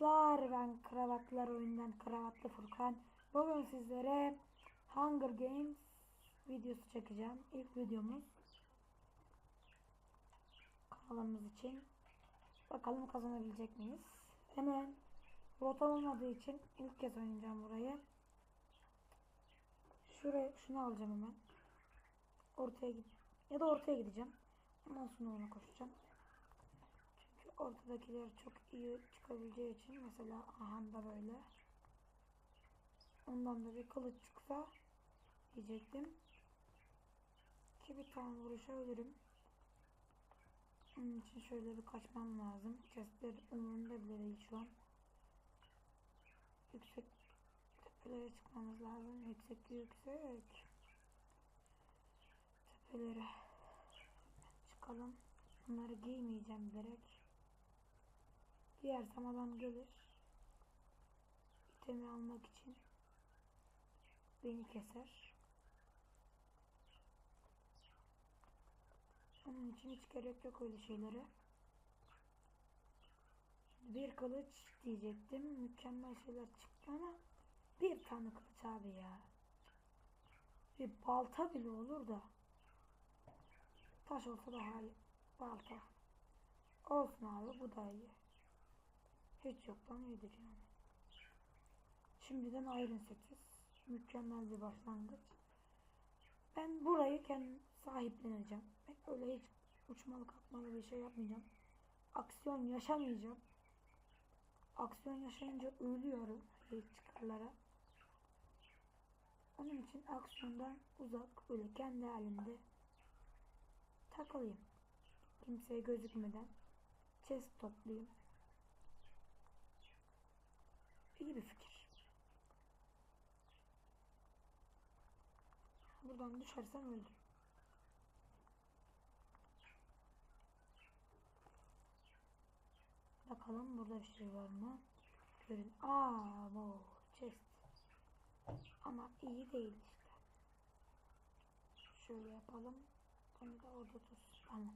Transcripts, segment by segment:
arkadaşlar ben kravatlar oyundan kravatlı Furkan. Bugün sizlere Hunger Games videosu çekeceğim. İlk videomuz kanalımız için. Bakalım kazanabilecek miyiz? Hemen rota olmadığı için ilk kez oynayacağım burayı. Şuraya şunu alacağım hemen. Ortaya git ya da ortaya gideceğim. Ondan sonra ona koşacağım. Çünkü ortadakiler çok iyi çıkabileceği için mesela aha da böyle. Ondan da bir kılıç çıksa diyecektim. Ki bir tane vuruşa ölürüm. Onun için şöyle bir kaçmam lazım. Chestler umurumda bile değil şu an. Yüksek tepelere çıkmamız lazım. Yüksek yüksek. Tepelere çıkalım. Bunları giymeyeceğim direkt. Giyersem adam gelir. İtemi almak için beni keser. Onun için hiç gerek yok öyle şeylere. Bir kılıç diyecektim. Mükemmel şeyler çıktı ama bir tane kılıç abi ya. Bir balta bile olur da. Taş olsa daha iyi. Balta. Olsun abi bu da iyi. Hiç yoktan iyidir yani. Şimdiden Iron 8. Mükemmel bir başlangıç. Ben burayı kendim sahipleneceğim. Ben öyle hiç uçmalı kalkmalı bir şey yapmayacağım. Aksiyon yaşamayacağım. Aksiyon yaşayınca ölüyorum ilk çıkarlara. Onun için aksiyondan uzak böyle kendi halimde takılayım. Kimseye gözükmeden chest toplayayım. İyi bir fikir. Buradan düşersem öldüm. Bakalım burada bir şey var mı? Görün. Aa, bu chest. Ama iyi değil işte. Şöyle yapalım. Onu da orada tut. Tamam.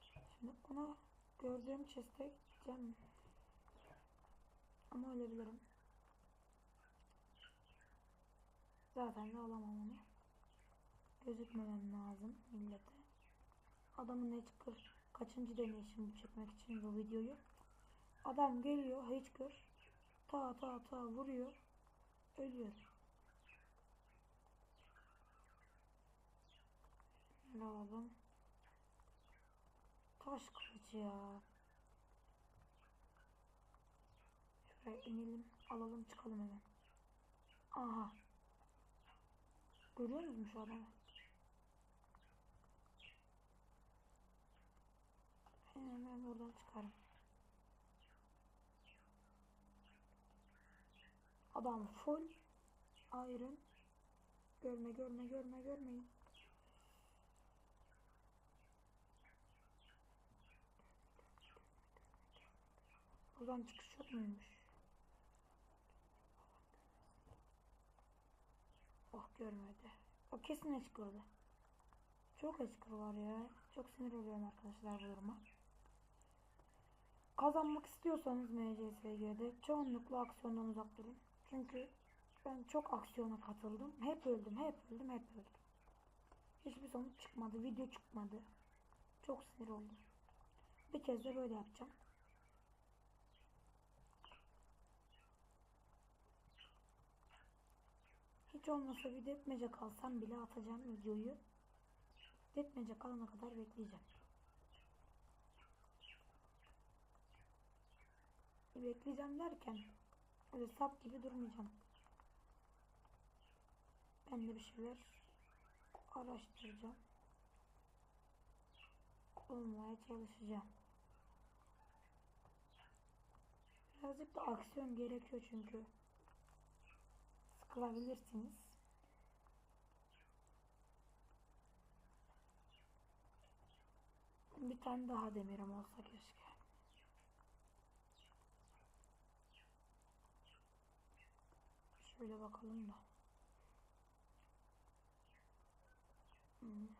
Şimdi ona gördüğüm chest'e gideceğim. Ama ölebilirim. Zaten de alamam onu. Gözükmemem lazım millete. Adamın çıkır kaçıncı deneyişim bu çekmek için bu videoyu. Adam geliyor hiç kır. Ta ta ta vuruyor. Ölüyor. Ne alalım? Taş kılıcı ya. Şuraya inelim. Alalım çıkalım hemen. Aha. Görüyor musun şu adamı? Hemen buradan çıkarım. Adam full iron. Görme görme görme görmeyin. Buradan çıkış yok muymuş? Görmedi. O kesin eşkırdı. Çok eşkır var ya. Çok sinir oluyorum arkadaşlar bu duruma. Kazanmak istiyorsanız MCSG'de çoğunlukla aksiyondan uzak durun. Çünkü ben çok aksiyona katıldım. Hep öldüm, hep öldüm, hep öldüm. Hiçbir sonuç çıkmadı, video çıkmadı. Çok sinir oldum. Bir kez de böyle yapacağım. Hiç olmasa bir detmece kalsam bile atacağım videoyu. Detmece kalana kadar bekleyeceğim. Bekleyeceğim derken öyle sap gibi durmayacağım. Ben de bir şeyler araştıracağım. Olmaya çalışacağım. Birazcık da aksiyon gerekiyor çünkü sıkılabilirsiniz. Bir tane daha demirim olsa keşke. Şöyle bakalım da. Hı hı.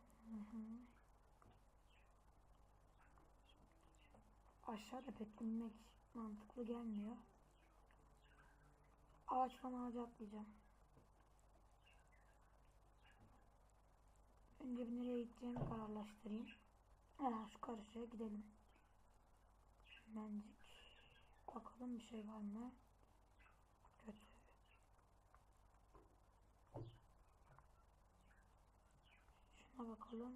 aşağıda pek inmek mantıklı gelmiyor. Ağaçtan ağaca atlayacağım. Önce bir nereye gideceğimi kararlaştırayım. Ha, şu karşıya gidelim. Hemencik. Bakalım bir şey var mı? Kötü. Şuna bakalım.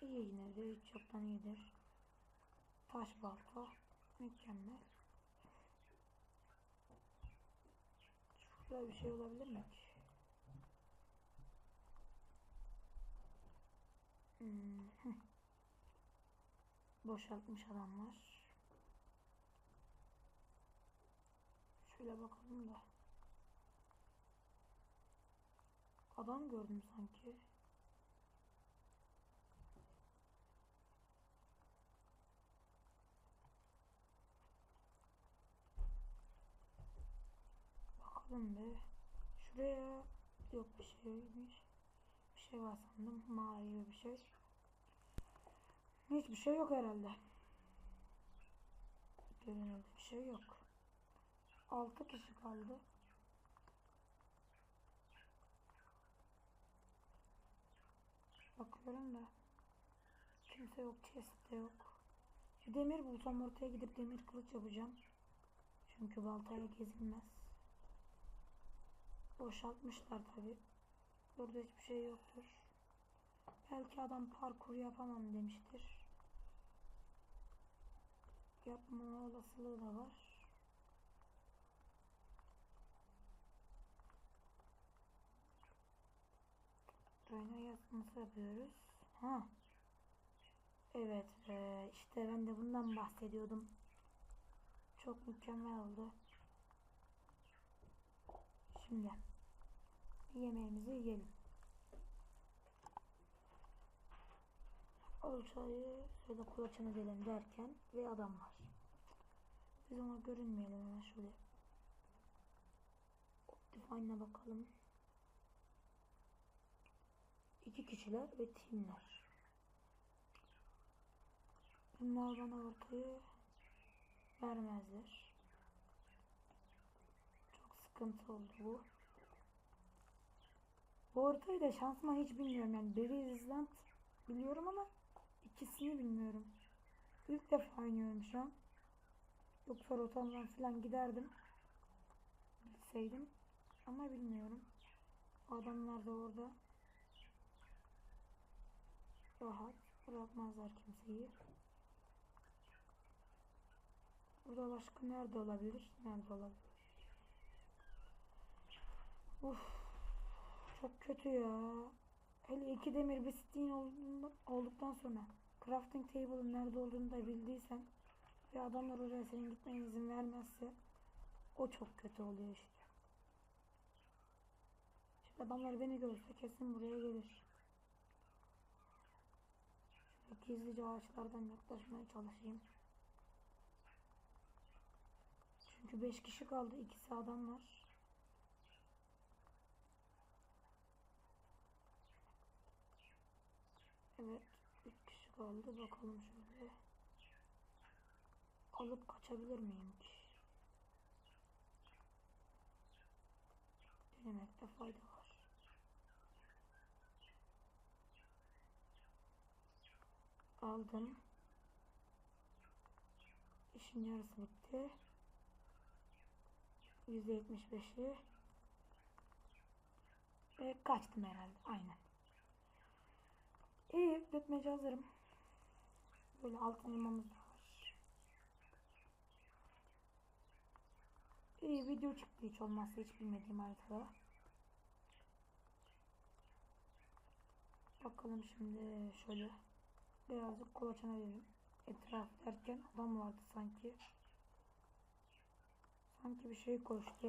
İyi yine de hiç iyidir. Taş balta. Mükemmel. Şurada bir şey olabilir mi ki? Hmm. Boşaltmış adamlar. Şöyle bakalım da. Adam gördüm sanki. Bakalım be. Şuraya yok bir şeymiş. Şey var sandım. Mağara gibi bir şey. Hiçbir şey yok herhalde. Görünürde bir şey yok. 6 kişi kaldı. Bakıyorum da kimse yok, chest de yok. Bir demir bulsam ortaya gidip demir kılıç yapacağım. Çünkü baltaya gezilmez. Boşaltmışlar tabi. Burada hiçbir şey yoktur. Belki adam parkur yapamam demiştir. Yapma olasılığı da var. Rayna yazması yapıyoruz. Ha. Evet be, işte ben de bundan bahsediyordum. Çok mükemmel oldu. Şimdi yemeğimizi yiyelim. Olçayı şöyle kulaçını edelim derken bir adam var. Biz ona görünmeyelim hemen şöyle. Optifine'e bakalım. İki kişiler ve timler. Bunlar bana ortayı vermezler. Çok sıkıntı oldu bu. Ortayı da şansıma hiç bilmiyorum yani Barry Island biliyorum ama ikisini bilmiyorum. İlk defa oynuyorum şu an. Yoksa rotamdan falan giderdim. Bilseydim. Ama bilmiyorum. Adamlar da orada. Rahat. Bırakmazlar kimseyi. Burada başka nerede olabilir? Nerede olabilir? Uf. Çok kötü ya. Hele iki demir bir olduğunda, olduktan sonra crafting table'ın nerede olduğunu da bildiysen ve adamlar oraya senin gitmene izin vermezse o çok kötü oluyor işte. Şimdi adamlar beni görse kesin buraya gelir. Şöyle gizlice ağaçlardan yaklaşmaya çalışayım. Çünkü 5 kişi kaldı. ikisi adam var. Evet. 3 kişi kaldı. Bakalım şöyle. Alıp kaçabilir miyim ki? Denemekte fayda var. Aldım. İşin yarısı bitti. %75'i ve kaçtım herhalde. Aynen. İyi, dökmece hazırım. Böyle altın elmamız var. İyi video çıktı hiç olmazsa hiç bilmediğim haritada. Bakalım şimdi şöyle birazcık kolaçana verelim. Etraf derken adam vardı sanki. Sanki bir şey koştu.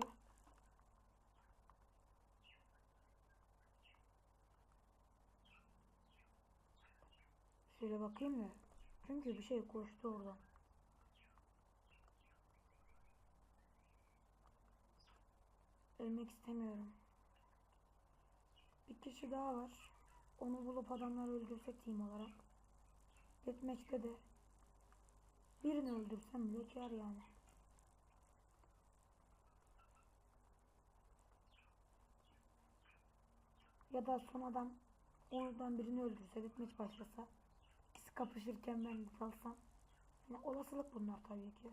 Şöyle bakayım mı? Çünkü bir şey koştu oradan. Ölmek istemiyorum. Bir kişi daha var. Onu bulup adamları öldürsek team olarak. Deathmatch'te de Birini öldürsem bile kar yani. Ya da son adam oradan birini öldürse bitmiş başlasa. Kapışırken ben kalsam. Yani olasılık bunlar tabii ki.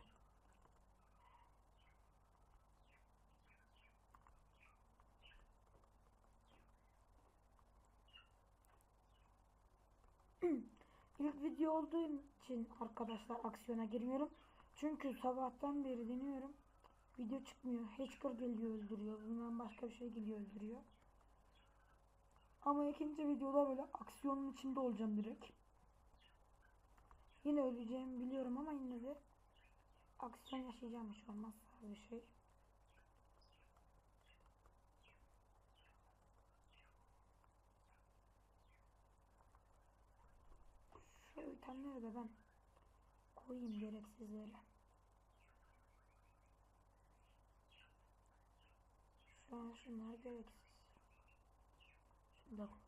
İlk video olduğu için arkadaşlar aksiyona girmiyorum. Çünkü sabahtan beri deniyorum. Video çıkmıyor. Hatcher geliyor öldürüyor. Bilmem başka bir şey geliyor öldürüyor. Ama ikinci videoda böyle aksiyonun içinde olacağım direkt. Yine öleceğimi biliyorum ama yine de aksiyon yaşayacağım hiç olmazsa bir şey. Şu itemleri de ben koyayım gereksizlere. Şu an şunlar gereksiz. Şunu da koy.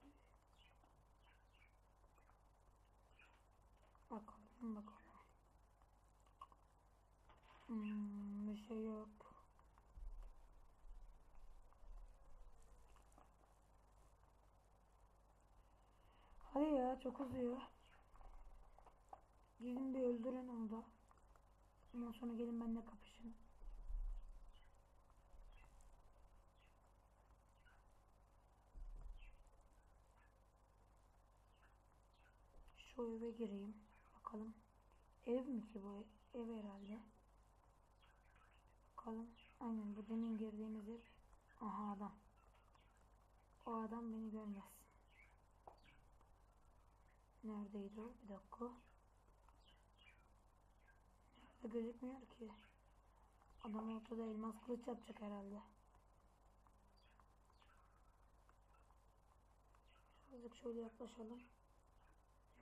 Bakalım. Hmm, bir şey yok. Hadi ya çok uzuyor. Gidin bir öldürün onu da. Ondan sonra gelin benimle kapışın. Şu eve gireyim. Bakalım. Ev mi ki bu? Ev herhalde. Bakalım. Aynen bu demin girdiğimiz ev. Aha adam. O adam beni görmez. Neredeydi o? Bir dakika. Nerede gözükmüyor ki? Adam ortada elmas kılıç yapacak herhalde. Birazcık şöyle yaklaşalım.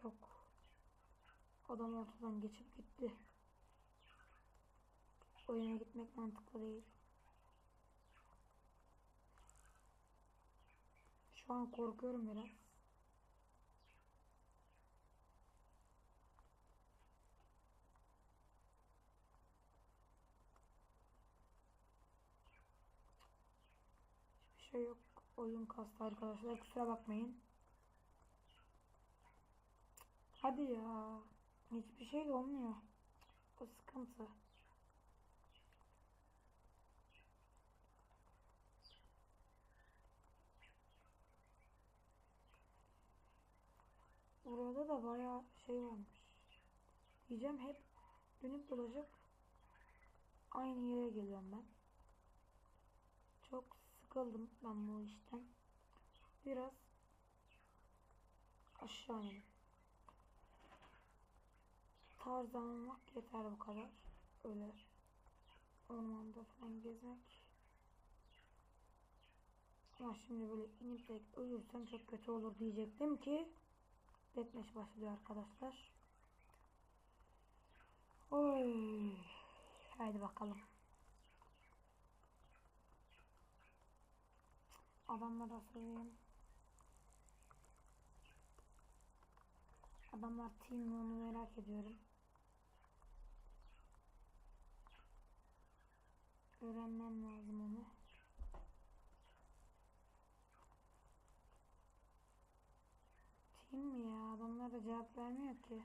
Yok. Adam ortadan geçip gitti. Oyuna gitmek mantıklı değil. Şu an korkuyorum biraz. Hiçbir şey yok. Oyun kastı arkadaşlar. Kusura bakmayın. Hadi ya. Hiçbir şey olmuyor. O sıkıntı. Burada da bayağı şey varmış. Diyeceğim hep dönüp dolaşıp aynı yere geliyorum ben. Çok sıkıldım ben bu işten. Biraz aşağı inelim. Tarzanmak yeter bu kadar. Öyle ormanda falan gezmek. Ama şimdi böyle inip de ölürsem çok kötü olur diyecektim ki Deathmatch başlıyor arkadaşlar. Oy. Haydi bakalım. Adamlara söyleyeyim. Adamlar team onu merak ediyorum. Öğrenmem lazım onu. Team mi ya? Adamlar da cevap vermiyor ki.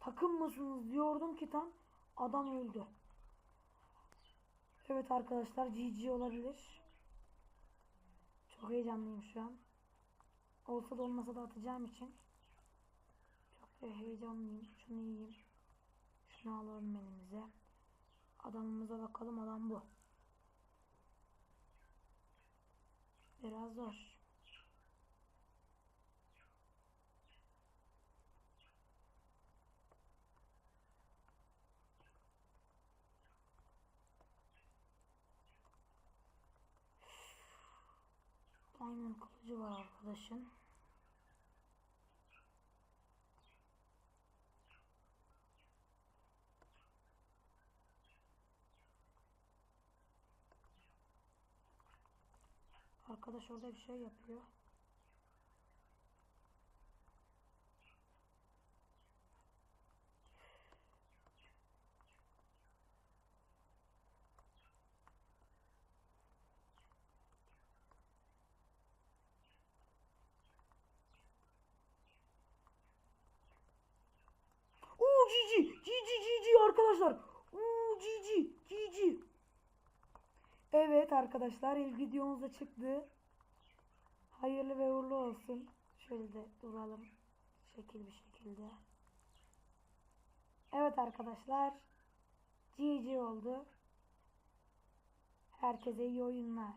Takım mısınız diyordum ki tam adam öldü. Evet arkadaşlar GG olabilir. Çok heyecanlıyım şu an. Olsa da olmasa da atacağım için. Çok da heyecanlıyım. Şunu yiyeyim. Şunu alalım elimize. Adamımıza bakalım adam bu. Biraz zor. Diamond kılıcı var arkadaşın. Arkadaş orada bir şey yapıyor. GG GG GG arkadaşlar. Oo GG GG. Evet arkadaşlar ilk videomuz da çıktı. Hayırlı ve uğurlu olsun. Şöyle de duralım. Şekil bir şekilde. Evet arkadaşlar. GG oldu. Herkese iyi oyunlar.